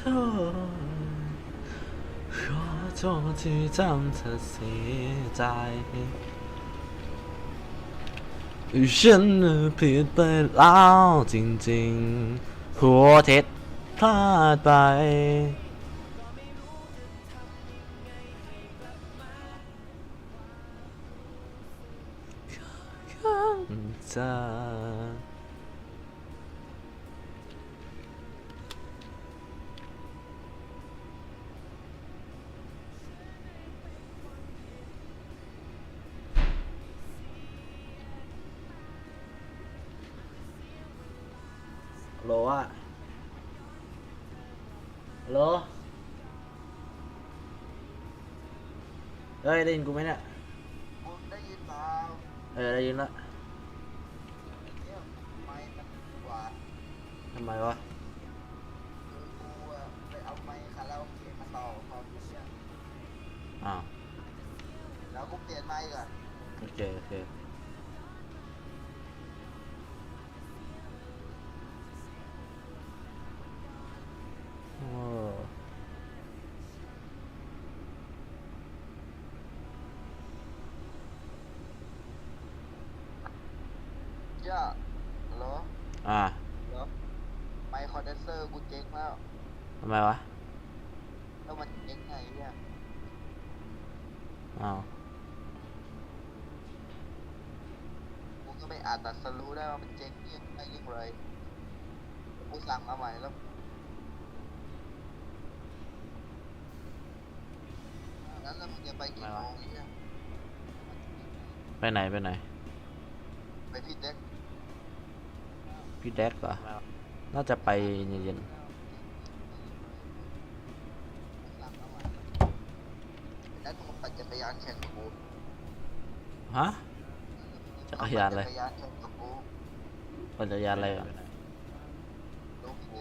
ษขอโทษที่ทำเธอเสียใจฉันผิดไปแล้วจริงๆ หัวเท็จพลาดไปข้ โหลอะฮัลโหลเฮ้ยได้ยินกูไหมเนี่ยคุณได้ยินเปล่าเออได้ยินละเนี่ยไม้มันกว่าทำไมวะคือกูอะไปเอาไม้คาราโอเกะมาต่อคอมเนี่ยอ้าวแล้วกูเปลี่ยนไม้ก่อนโอเคโอเค ย่าฮัลโหลอ่าเหรอไมค์คอนเดนเซอร์กูเจ๊งแล้ว ทำไมวะแล้วมันเจ๊งไงเนี่ยอ้าวกูก็ไม่อาจตัดสรู้ได้ว่ามันเจ๊งเยี่ยงไม่ยิ่งเลยกูสั่งมาใหม่แล้วงั้นแล้วมึงจะไปกี่โมงเนี่ยไปไหนไปไหน ไปพี่เด็ก พี่แดกเหรอ น่าจะไปเย็นแล้วมึงปั่นจักรยานแข่งกับกูๆฮะจักรยานเลยจักรยานแข่งกับกูปั่นจักรยานอะไรอะลงกู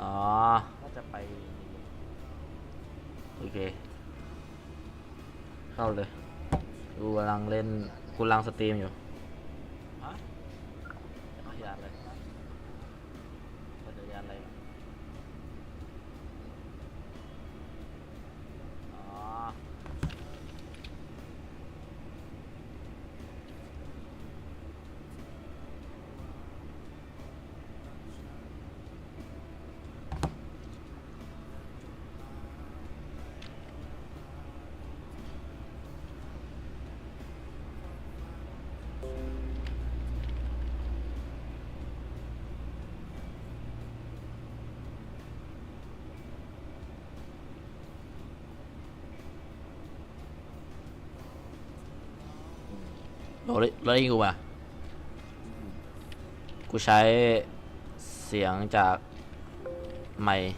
อ๋อ น่าจะไปโอเค เข้าเลย กูกำลังเล่น กูกำลังสตรีมอยู่ ฮะจักรยานอะไรปั่นจักรยานอะไรอะอ๋อ โหลดแล้วได้ยินกูป่ะกูใช้เสียงจากไมค์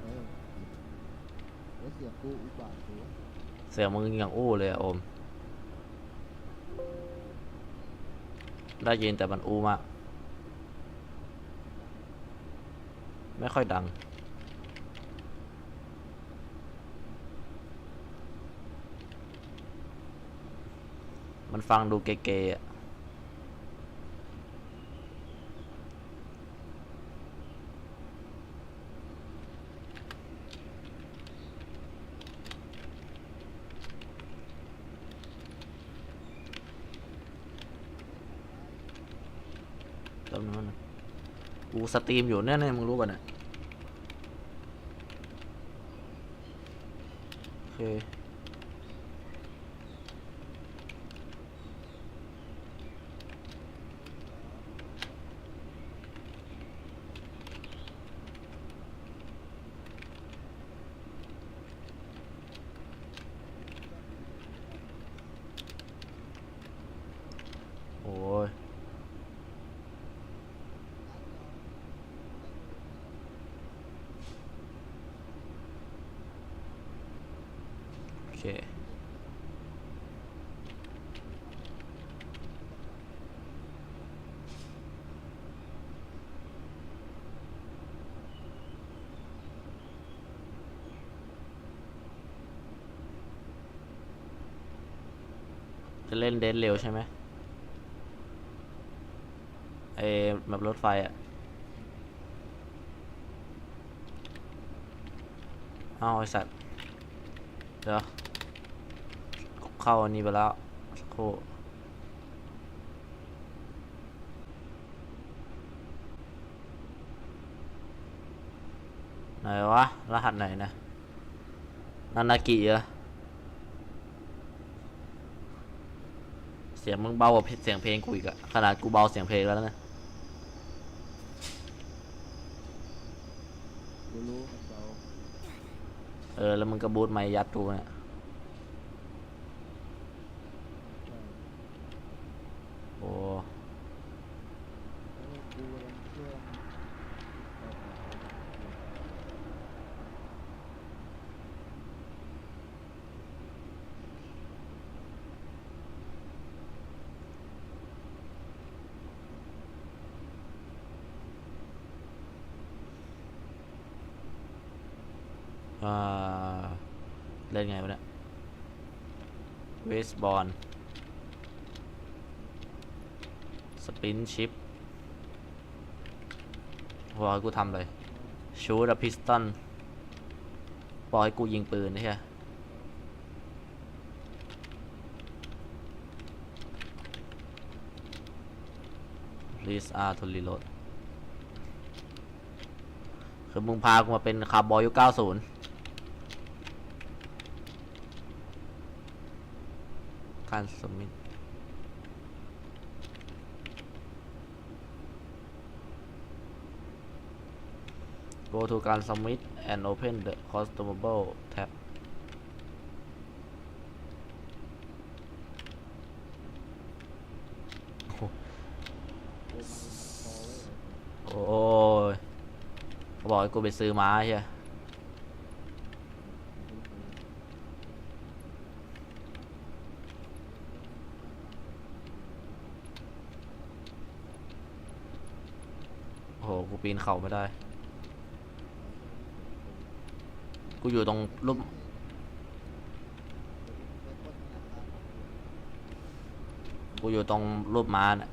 เออแล้วเสียงกูอุบาทกูเสียงมึงอย่างอู้เลยอะโอม ได้ยินแต่มันอู้มาก ไม่ค่อยดัง มันฟังดูเก๋ๆอะจำนวนกูสตรีมอยู่เนี่ยเนี่ยมึงรู้ป่ะเนี่ยโอเค คจะเล่นเดนเร็วใช่ไหมไอ้แบบรถไฟอะเอาไอสัตว์ เดี๋ยว เข้าอันนี้ไปแล้วสักครู่ไหนวะ รหัสไหนนะนานากิเหรอเสียงมึงเบากว่าเสียงเพลงกูอีกอะขนาดกูเบาเสียงเพลงแล้วนะกูรู้มันเบาเออ แล้วมึงก็บูทไมค์ยัดกูเนี่ย ใช่ โอ้ แล้วกูกำลังเครื่องเอาเอา อ่า เล่นไงวะเนี่ยเวสบอลสปินชิปบอกให้กูทำเลยชูดอะพิสตันบอกให้กูยิงปืนใช่ไหม Release R to reload คือมึงพากูมาเป็นคาร์บอยยุค90 การสมิธโกทูการสมิธ and open the customable tab โอ้ยเขาบอกให้กูไปซื้อมาใช่ไหม โห กูปีนเข่าไม่ได้ กูอยู่ตรงร่มกูอยู่ตรงรูปม้าน่ะ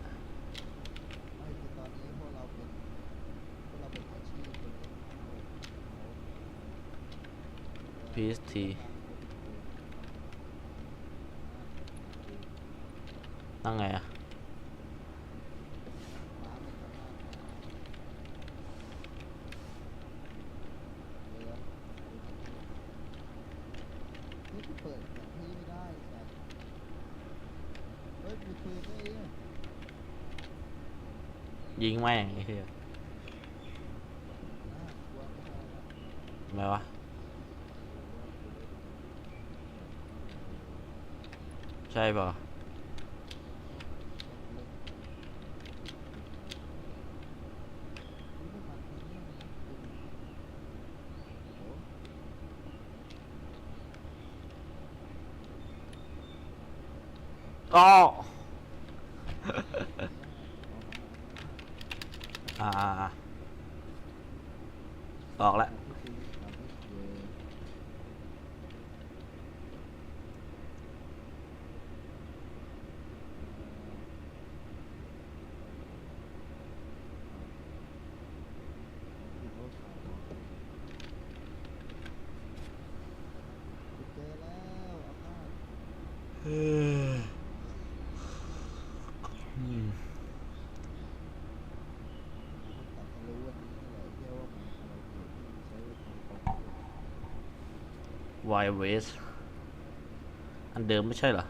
พีสทีนั่งไงอะ ม้าไม่สามารถเรือนี่กูเปิดแผนที่ไม่ได้สัตว์เฮ้ยมีปืนด้วยเนี่ย ยิงแม่งไอ้เหี้ยน่ากลัวไม่ได้ละทำไมวะใช่ป่ะอ๋อ อ่าอ่าอ่าออกแล้ว เจอแล้วอำนาจ อืม ตัดรู้วันนี้นี่แหละเรียกว่ามันอะไรเกิดขึ้นใช้ทางตรง ไวเวสอันเดิมไม่ใช่เหรอ